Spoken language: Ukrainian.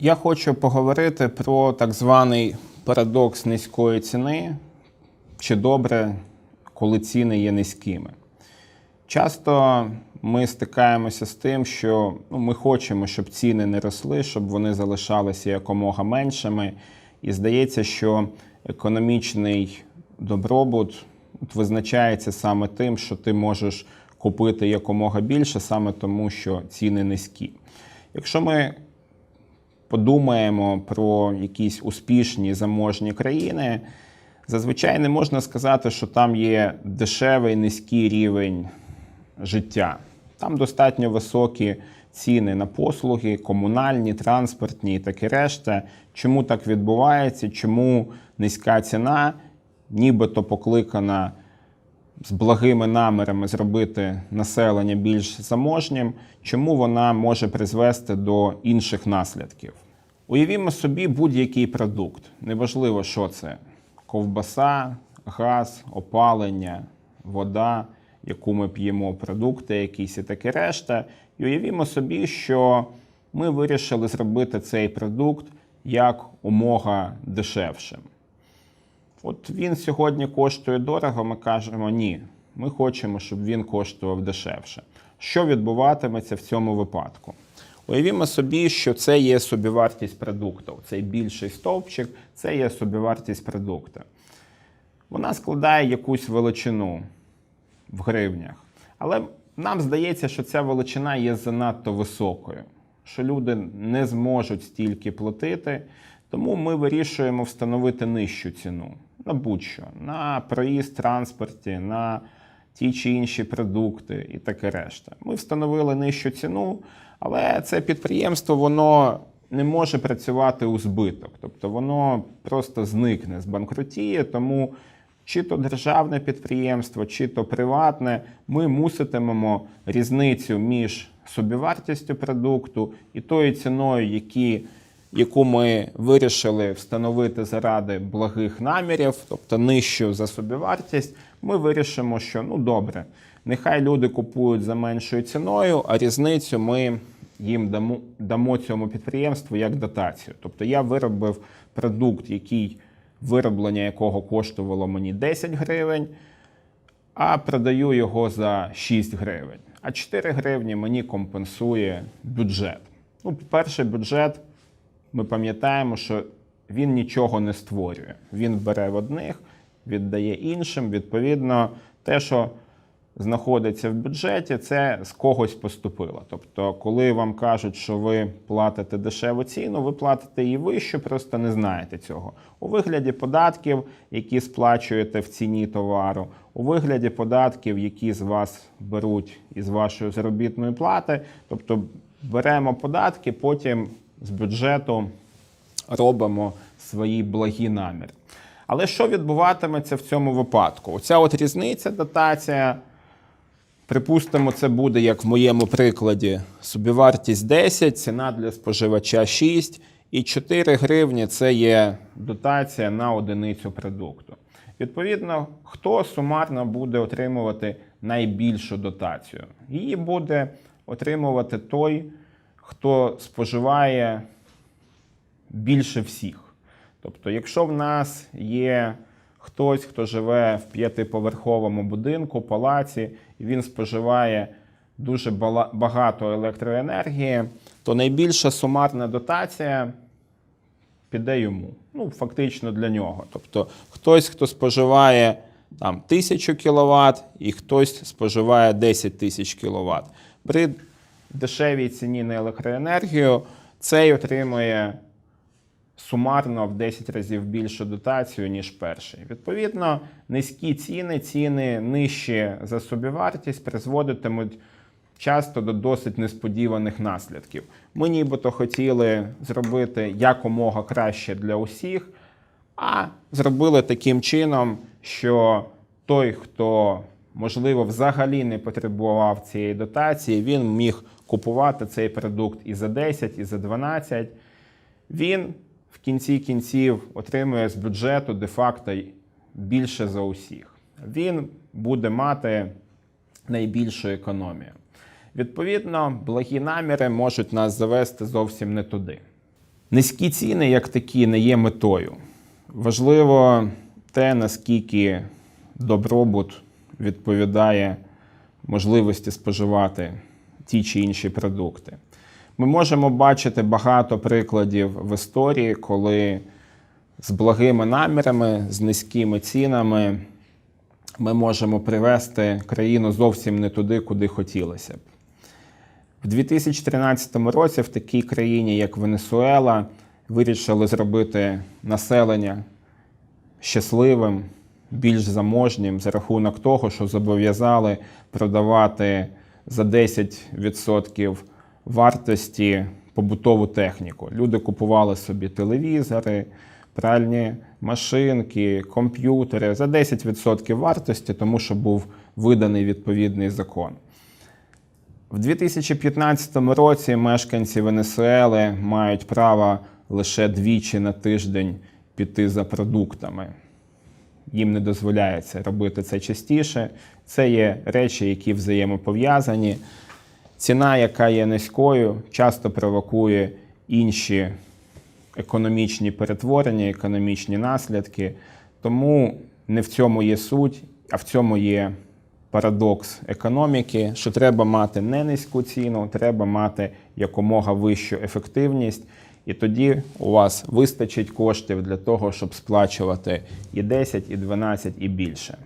Я хочу поговорити про так званий парадокс низької ціни, чи добре, коли ціни є низькими. Часто ми стикаємося з тим, що ну, ми хочемо, щоб ціни не росли, щоб вони залишалися якомога меншими. І здається, що економічний добробут визначається саме тим, що ти можеш купити якомога більше, саме тому, що ціни низькі. Якщо ми подумаємо про якісь успішні заможні країни, зазвичай не можна сказати, що там є дешевий низький рівень життя. Там достатньо високі ціни на послуги, комунальні, транспортні і таке решта. Чому так відбувається? Чому низька ціна, нібито покликана з благими намірами зробити населення більш заможнім, чому вона може призвести до інших наслідків? Уявімо собі будь-який продукт. Неважливо, що це: ковбаса, газ, опалення, вода, яку ми п'ємо, продукти якісь і таке решта. І уявімо собі, що ми вирішили зробити цей продукт як умога дешевшим. От він сьогодні коштує дорого, ми кажемо ні. Ми хочемо, щоб він коштував дешевше. Що відбуватиметься в цьому випадку? Уявімо собі, що це є собівартість продукту. Цей більший стовпчик це є собівартість продукту. Вона складає якусь величину в гривнях. Але нам здається, що ця величина є занадто високою, що люди не зможуть стільки платити. Тому ми вирішуємо встановити нижчу ціну на будь-що, на проїзд транспорті, на ті чи інші продукти і таке решта. Ми встановили нижчу ціну, але це підприємство воно не може працювати у збиток, тобто воно просто зникне, збанкрутіє. Тому чи то державне підприємство, чи то приватне, ми муситимемо різницю між собівартістю продукту і тою ціною, які яку ми вирішили встановити заради благих намірів, тобто нижчу за собівартість, ми вирішимо, що ну добре, нехай люди купують за меншою ціною, а різницю ми їм дамо, дамо цьому підприємству як дотацію. Тобто я виробив продукт, який вироблення якого коштувало мені 10 гривень, а продаю його за 6 гривень. А 4 гривні мені компенсує бюджет. Ну, по-перше, бюджет ми пам'ятаємо, що він нічого не створює. Він бере в одних, віддає іншим. Відповідно, те, що знаходиться в бюджеті, це з когось поступило. Тобто, коли вам кажуть, що ви платите дешеву ціну, ви платите її вищу, просто не знаєте цього. У вигляді податків, які сплачуєте в ціні товару, у вигляді податків, які з вас беруть із вашої заробітної плати. Тобто беремо податки, потім з бюджету робимо свої благі наміри. Але що відбуватиметься в цьому випадку? Оця от різниця, дотація, припустимо, це буде, як в моєму прикладі, собівартість 10, ціна для споживача 6, і 4 гривні це є дотація на одиницю продукту. Відповідно, хто сумарно буде отримувати найбільшу дотацію? Її буде отримувати той, хто споживає більше всіх. Тобто, якщо в нас є хтось, хто живе в п'ятиповерховому будинку, палаці, і він споживає дуже багато електроенергії, то найбільша сумарна дотація піде йому. Ну, фактично для нього. Тобто, хтось, хто споживає там, 1000 кВт, і хтось споживає 10 тисяч кВт. При дешевій ціні на електроенергію цей отримує сумарно в 10 разів більшу дотацію, ніж перший. Відповідно, низькі ціни, ціни нижчі за собівартість призводитимуть часто до досить несподіваних наслідків. Ми нібито хотіли зробити якомога краще для усіх, а зробили таким чином, що той, хто можливо взагалі не потребував цієї дотації, він міг купувати цей продукт і за 10, і за 12. Він в кінці кінців отримує з бюджету де-факто більше за усіх. Він буде мати найбільшу економію. Відповідно, благі наміри можуть нас завести зовсім не туди. Низькі ціни, як такі, не є метою. Важливо те, наскільки добробут відповідає можливості споживати ті чи інші продукти. Ми можемо бачити багато прикладів в історії, коли з благими намірами, з низькими цінами ми можемо привести країну зовсім не туди, куди хотілося б. В 2013 році в такій країні, як Венесуела, вирішили зробити населення щасливим, більш заможнім за рахунок того, що зобов'язали продавати за 10% вартості побутову техніку. Люди купували собі телевізори, пральні машинки, комп'ютери за 10% вартості, тому що був виданий відповідний закон. В 2015 році мешканці Венесуели мають право лише двічі на тиждень піти за продуктами. Їм не дозволяється робити це частіше. Це є речі, які взаємопов'язані. Ціна, яка є низькою, часто провокує інші економічні перетворення, економічні наслідки. Тому не в цьому є суть, а в цьому є парадокс економіки, що треба мати не низьку ціну, треба мати якомога вищу ефективність. І тоді у вас вистачить коштів для того, щоб сплачувати і 10, і 12, і більше.